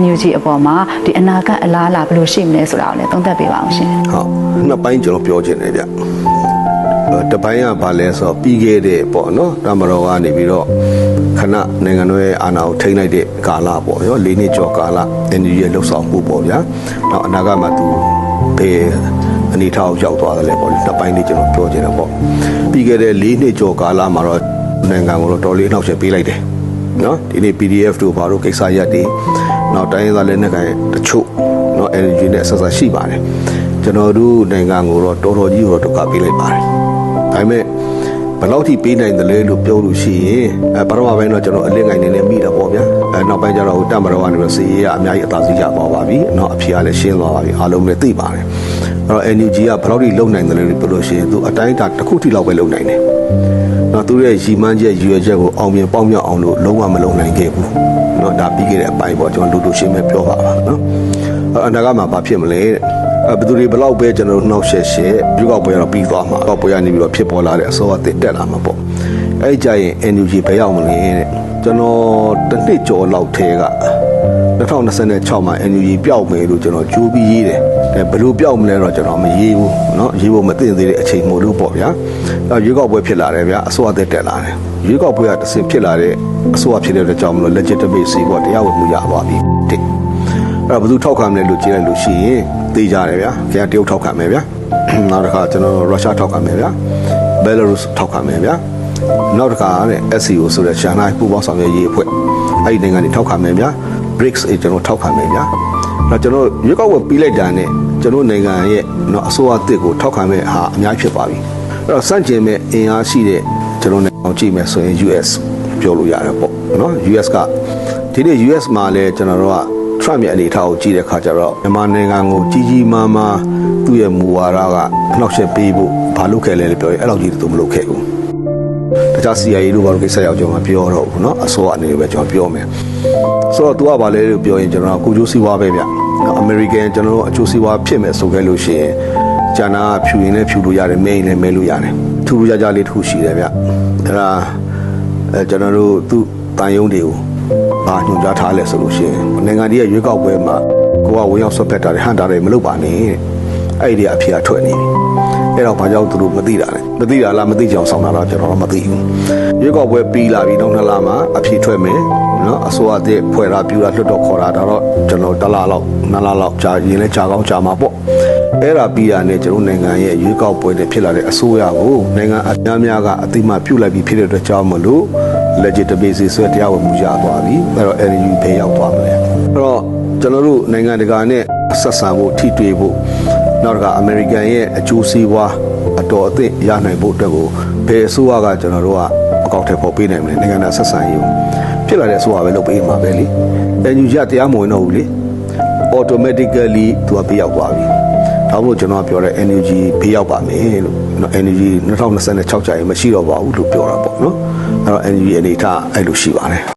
NUG အပေါ်မှာဒီအနာဂတ်အလားအလာဘယ်လိုရှိမလဲဆိုတာကိုလည်းသုံးသပ်ပေးပါအောင်ရှင်ဟုတ်နှစ်ပိုင်းကျွန်တော်ပြောချင်တယ်ဗျအဲတစ်ပိုင်းကဘာလဲဆိုတော့ပြီးခဲ့တဲ့ပေါ့နော်တမတော်ကနေပြီးတော့ခဏနိုင်ငံတော်ရဲ့အာဏာကိုထိန်းလိုက်တဲ့ကာလပေါ့ရော၄နှစ်ကျော်ကာလ NUG ရဲ့လှုပ်ဆောင်မှုပေါ့ဗျာနောက်အနာဂတ်မှာသူဘယ်အနေထားကိုရောက်သွားတယ်လဲပေါ့နှစ်ပိုင်းလေးကျွန်တော်ပြောချင်တယ်ပေါ့ပြီးခဲ့တဲ့၄နှစ်ကျော်ကာလမှာတော့နိုင်ငံကိုတော့တော်လေးနှောက်ချက်ပေးလိုက်တယ်နော်ဒီနေ့ PDF တို့ဘာလို့ကိစ္စရက်တွေ နောက်တိုင်းရင်းသားလက်နက်ကိုင်တချို့နော် LG နဲ့ဆက်ဆက်ရှိပါတယ်ကျွန်တော်တို့နိုင်ငံကိုတော့တော်တော်ကြီးတော့တုတ်ကပေးလိုက်ပါတယ်ဒါပေမဲ့ဘလောက်ထိပေးနိုင်တယ်လဲလို့ပြောလို့ရှိရင်အဲပထမပိုင်းတော့ကျွန်တော်အလင်းငိုင်နေနဲ့မိတာပေါ့ဗျာအဲနောက်ပိုင်းကျတော့တမတော်ကနေပြီးစီးရအများကြီးအသာစီးရသွားပါပြီ။နောက်အဖြေကလည်းရှင်းသွားပါပြီ။အားလုံးလည်းသိပါတယ် တော့ NUG ကဘယ်လောက်ထိလုံနိုင်တယ်လဲပြောလို့ရှိရင်သူအတိုင်းအတာတစ်ခုထိလောက်ပဲလုံနိုင်တယ်။နော်သူရဲ့ရီမန်းချက်ရွယ်ချက်ကိုအောင်မြင်ပေါက်မြောက်အောင်လို့လုံးဝမလုံနိုင်ခဲ့ဘူး။နော်ဒါပြီးခဲ့တဲ့အပိုင်းပေါ့ကျွန်တော်လူလူရှင်းပဲပြောပါပါနော်။အနာဂတ်မှာဘာဖြစ်မလဲတဲ့။ဘယ်သူတွေဘလောက်ပဲကျွန်တော်နှောက်ရှက်ရှက်ယူကောက်ပွဲကတော့ပြီးသွားမှာ။ကောက်ပွဲကနေပြီးတော့ဖြစ်ပေါ်လာတဲ့အစိုးရတက်တက်လာမှာပေါ့။အဲ့ကြရင် NUG ဘယ်ရောက်မလဲတဲ့။ကျွန်တော်တစ်နှစ်ကျော်လောက်ထဲက 2026မှာ NUG ပျောက်မယ်လို့ကျွန်တော်ကြိုးပြီးရေးတယ်အဲဘယ်လိုပျောက်မလဲတော့ကျွန်တော်မရေးဘူးเนาะရေးဖို့မသိသေးတဲ့အချိန်မို့လို့ပေါ့ဗျာအဲရွေးကောက်ပွဲဖြစ်လာတယ်ဗျာအစိုးရတက်တက်လာတယ်ရွေးကောက်ပွဲကတစ်ဆင့်ဖြစ်လာတဲ့အစိုးရဖြစ်တဲ့အတွက်ကြောင့်မလို့ legitimacy ပေါ့တရားဝင်မှုရသွားပြီတဲ့အဲ့တော့ဘယ်သူထောက်ခံမလဲလို့ကြည့်လိုက်လို့ရှိရင်သိကြတယ်ဗျာခင်ဗျာတရုတ်ထောက်ခံမယ်ဗျာနောက်တစ်ခါကျွန်တော်ရုရှားထောက်ခံမယ်ဗျာဘယ်လာရုစ်ထောက်ခံမယ်ဗျာနောက်တစ်ခါတဲ့ SCO ဆိုတဲ့ရှာနိုင်ပူပေါင်းဆောင်ရွက်ရေးအဖွဲ့အဲ့ဒီနိုင်ငံတွေထောက်ခံမယ်ဗျာ BRICS အေကျွန်တော်ထောက်ခံမယ်ဗျာနောက်ကျွန်တော်ရွေးကောက်ပွဲပြီးလိုက်တာနဲ့ကျွန်တော်နိုင်ငံရဲ့နော်အစိုးရအသစ်ကိုထောက်ခံမဲ့ဟာအများကြီးဖြစ်ပါပြီအဲ့တော့စန့်ကျင်မဲ့အင်အားရှိတဲ့ကျွန်တော်နိုင်ငံကိုကြည့်မယ်ဆိုရင် US ပြောလို့ရတယ်ပေါ့နော် US ကဒီနေ့ US မှာလည်းကျွန်တော်တို့က Trump ရဲ့အနေအထားကိုကြည့်တဲ့အခါကျတော့မြန်မာနိုင်ငံကိုကြီးကြီးမားမားသူ့ရဲ့မူဝါဒကအနှောက်အယှက်ပေးဖို့ဘာလုပ်ခဲ့လဲလို့ပြောရင်အဲ့လောက်ကြီးသူမလုပ်ခဲ့ဘူး တခြား CIA တို့ဘာလို့ကိစ္စရောက်ကျွန်တော်မပြောတော့ဘူးเนาะအစိုးရအနေနဲ့ပဲကျွန်တော်ပြောမယ်ဆိုတော့ तू ကဘာလဲလို့ပြောရင်ကျွန်တော်ကကိုကျိုးစီးပွားပဲဗျနော် American ကျွန်တော်တို့အကျိုးစီးပွားဖြစ်မယ်ဆိုခဲ့လို့ရှိရင်ကျန်တာကဖြူရင်လည်းဖြူလို့ရတယ်မဲရင်လည်းမဲလို့ရတယ်ထူးထူးခြားခြားလေးတစ်ခုရှိတယ်ဗျအဲ့ဒါအဲကျွန်တော်တို့သူ့တန်ယုံတွေကိုဘာညွှန်ကြားထားလဲဆိုလို့ရှိရင်နိုင်ငံကြီးရဲ့ရွေးကောက်ပွဲမှာကိုကဝင်ရောက်ဆွတ်ဖက်တာတွေဟန်တာတွေမလုပ်ပါနဲ့တဲ့ အဲ့ဒီအဖေအထွက်နေပြီအဲ့တော့ဘာကြောင့်သူတို့မသိတာလဲမသိတာလားမသိကြအောင်ဆောင်တာတော့ကျွန်တော်တော့မသိဘူးရွေးကောက်ပွဲပြီးလာပြီနောက်နှစ်လမှာအဖြေထွက်မယ်နော်အစိုးရတဲ့ဖွဲ့တာပြူတာလွတ်တော့ခေါ်တာဒါတော့ကျွန်တော်တစ်လလောက်နှစ်လလောက်ကြာရင်လည်းကြာကောင်းကြာမှာပေါ့အဲ့ဒါပြီးတာနဲ့ကျွန်တော်နိုင်ငံရဲ့ရွေးကောက်ပွဲတွေဖြစ်လာတဲ့အစိုးရကိုနိုင်ငံအများများကအတိမပြုတ်လိုက်ပြီးဖြစ်တဲ့အတွက်ကြောင့်မလို့ legitimacy ဆိုတဲ့တရားဝင်မှုရသွားပြီအဲ့တော့ NUG ဘယ်ရောက်သွားမလဲအဲ့တော့ကျွန်တော်တို့နိုင်ငံတကာနဲ့ဆက်ဆံဖို့ထိတွေ့ဖို့ နောက်တစ်ခါအမေရိကန်ရဲ့အကျိုးစီးပွားအတော်အသင့်ရနိုင်ဖို့အတွက်ကိုဘယ်အစိုးရကကျွန်တော်တို့ကအကောက်ထဲပေါ်ပေးနိုင်မလဲနိုင်ငံတကာဆက်ဆံရေးကိုဖြစ်လာတဲ့အစိုးရပဲလုပ်ပေးမှာပဲလေ NUG ကတရားမဝင်တော့ဘူးလေ automatically သူကပေးရောက်သွားပြီဒါမို့ကျွန်တော်ကပြောတဲ့ NUG ပေးရောက်ပါမယ်လို့နော် NUG 2026ကျရင်မရှိတော့ပါဘူးလို့ပြောတာပေါ့နော်အဲ့တော့ NUG အနေထားအဲ့လိုရှိပါတယ်